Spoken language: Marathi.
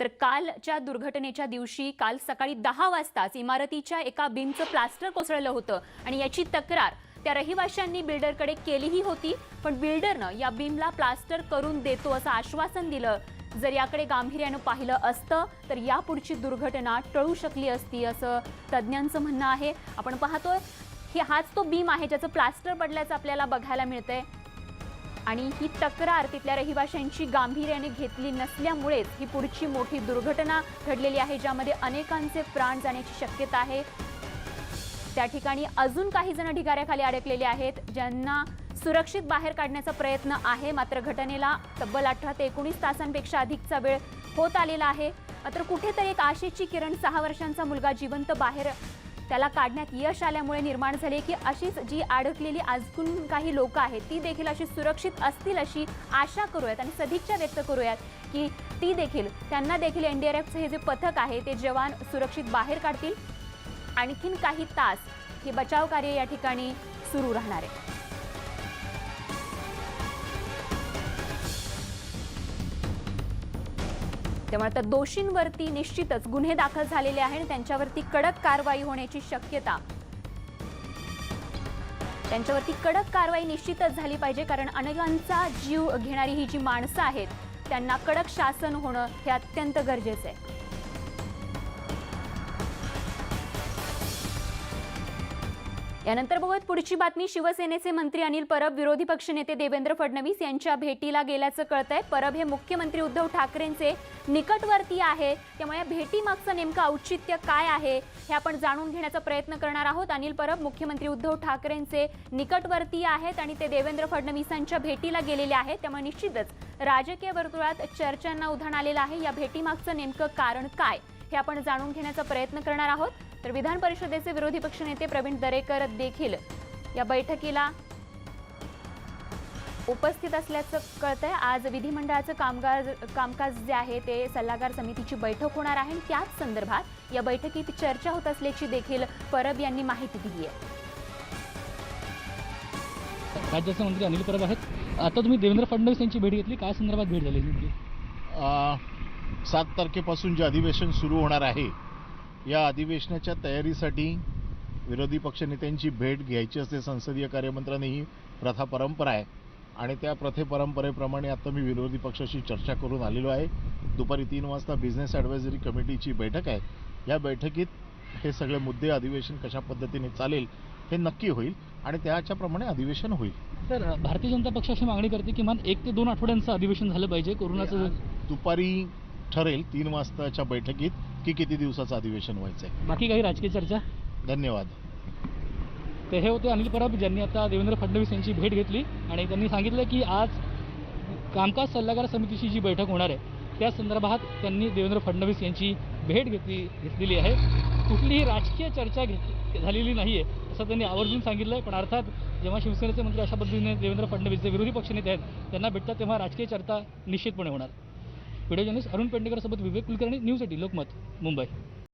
तर कालच्या दुर्घटनेच्या दिवशी काल सकाळी दहा वाजताच इमारतीच्या एका बीमचं प्लास्टर कोसळलं होतं आणि याची तक्रार त्या रहिवाशांनी बिल्डरकडे केलीही होती पण बिल्डरनं या बीमला प्लास्टर करून देतो असं आश्वासन दिलं. जर याकडे गांभीर्यानं पाहिलं असतं तर यापुढची दुर्घटना टळू शकली असती असं तज्ज्ञांचं म्हणणं आहे. आपण पाहतोय हे हाच तो बीम आहे ज्याचं प्लास्टर पडल्याचं आपल्याला बघायला मिळतंय. आणि ही तक्रार तिथल्या रहिवाशांची गांभीर्याने घेतली नसल्यामुळेच ही पुढची मोठी दुर्घटना घडलेली आहे ज्यामध्ये अनेकांचे प्राण जाण्याची शक्यता आहे. त्या ठिकाणी अजून काही जण ढिगाऱ्याखाली अडकलेले आहेत ज्यांना सुरक्षित बाहेर काढण्याचा प्रयत्न आहे. मात्र घटनेला तब्बल अठरा ते एकोणीस तासांपेक्षा अधिकचा वेळ होत आलेला आहे. मात्र कुठेतरी एक आशेची किरण सहा वर्षांचा मुलगा जिवंत बाहेर त्याला काढण्यात यश आल्यामुळे निर्माण झाले की अशीच जी अडकलेली अजून काही लोक आहेत ती देखील अशी सुरक्षित असतील अशी आशा करूयात आणि सदिच्छा व्यक्त करूयात की ती देखील त्यांना देखील एन डी आर एफचं हे जे पथक आहे ते जवान सुरक्षित बाहेर काढतील. आणखीन काही तास हे बचाव कार्य या ठिकाणी सुरू राहणार आहे. त्यामुळे आता दोषींवरती निश्चितच गुन्हे दाखल झालेले आहे आणि त्यांच्यावरती कडक कारवाई होण्याची शक्यता. त्यांच्यावरती कडक कारवाई निश्चितच झाली पाहिजे कारण अनेकांचा जीव घेणारी ही जी माणसं आहेत त्यांना कडक शासन होणं हे अत्यंत गरजेचं आहे. यानंतर बघूयात पुढची बातमी. शिवसेनेचे मंत्री अनिल परब विरोधी पक्षनेते देवेंद्र फडणवीस यांच्या भेटीला गेल्याचं कळतंय. परब हे मुख्यमंत्री उद्धव ठाकरेंचे निकटवर्ती आहे. त्यामुळे या भेटीमागचं नेमकं औचित्य काय आहे हे आपण जाणून घेण्याचा प्रयत्न करणार आहोत. अनिल परब मुख्यमंत्री उद्धव ठाकरेंचे निकटवर्ती आहेत आणि ते देवेंद्र फडणवीसांच्या भेटीला गेलेले आहेत. त्यामुळे निश्चितच राजकीय वर्तुळात चर्चांना उधाण आलेलं आहे. या भेटीमागचं नेमकं कारण काय हे आपण जाणून घेण्याचा प्रयत्न करणार आहोत. तर विधान परिषदेचे विरोधी पक्षनेते प्रवीण दरेकर देखील या बैठकीला उपस्थित असल्याचं कळतंय. आज विधिमंडळाचं कामगार कामकाज जे आहे ते सल्लागार समितीची बैठक होणार आहे. आणि त्याच संदर्भात या बैठकीत चर्चा होत असल्याची देखील परब यांनी माहिती दिली आहे. राज्याचे मंत्री अनिल परब आहेत. आता तुम्ही देवेंद्र फडणवीस यांची भेट घेतली. काय संदर्भात भेट झाली सात तारखेपासून जे अधिवेशन सुरू होणार आहे या अधिवेशनाच्या तयारीसाठी विरोधी पक्षनेत्यांची भेट घ्यायची असते. संसदीय कार्यमंत्र्यांनी ही प्रथा परंपरा आहे. आणि त्या प्रथे परंपरेप्रमाणे आता मी विरोधी पक्षाशी चर्चा करून आलेलो आहे. दुपारी तीन वाजता बिझनेस ॲडवायझरी कमिटीची बैठक आहे. या बैठकीत हे सगळे मुद्दे अधिवेशन कशा पद्धतीने चालेल हे नक्की होईल आणि त्याच्याप्रमाणे अधिवेशन होईल. तर भारतीय जनता पक्ष अशी मागणी करते किमान एक ते दोन आठवड्यांचं अधिवेशन झालं पाहिजे. कोरोनाचं दुपारी ठरेल तीन वाजताच्या बैठकीत. की किती दिवसाचं अधिवेशन व्हायचं आहे बाकी काही राजकीय चर्चा? धन्यवाद. तर हे होते अनिल परब ज्यांनी आता देवेंद्र फडणवीस यांची भेट घेतली आणि त्यांनी सांगितलं की आज कामकाज सल्लागार समितीची जी बैठक होणार आहे त्या संदर्भात त्यांनी देवेंद्र फडणवीस यांची भेट घेतली घेतलेली आहे. कुठलीही राजकीय चर्चा घेत झालेली नाही आहे असं त्यांनी आवर्जून सांगितलं आहे पण अर्थात जेव्हा शिवसेनेचे मंत्री अशा पद्धतीने देवेंद्र फडणवीस जे विरोधी पक्षनेते आहेत त्यांना भेटतात तेव्हा राजकीय चर्चा निश्चितपणे होणार. व्हिडिओ जर्नलिस्ट अरुण पेडणेकरसोबत विवेक कुलकर्णी न्यूज एटी लोकमत मुंबई.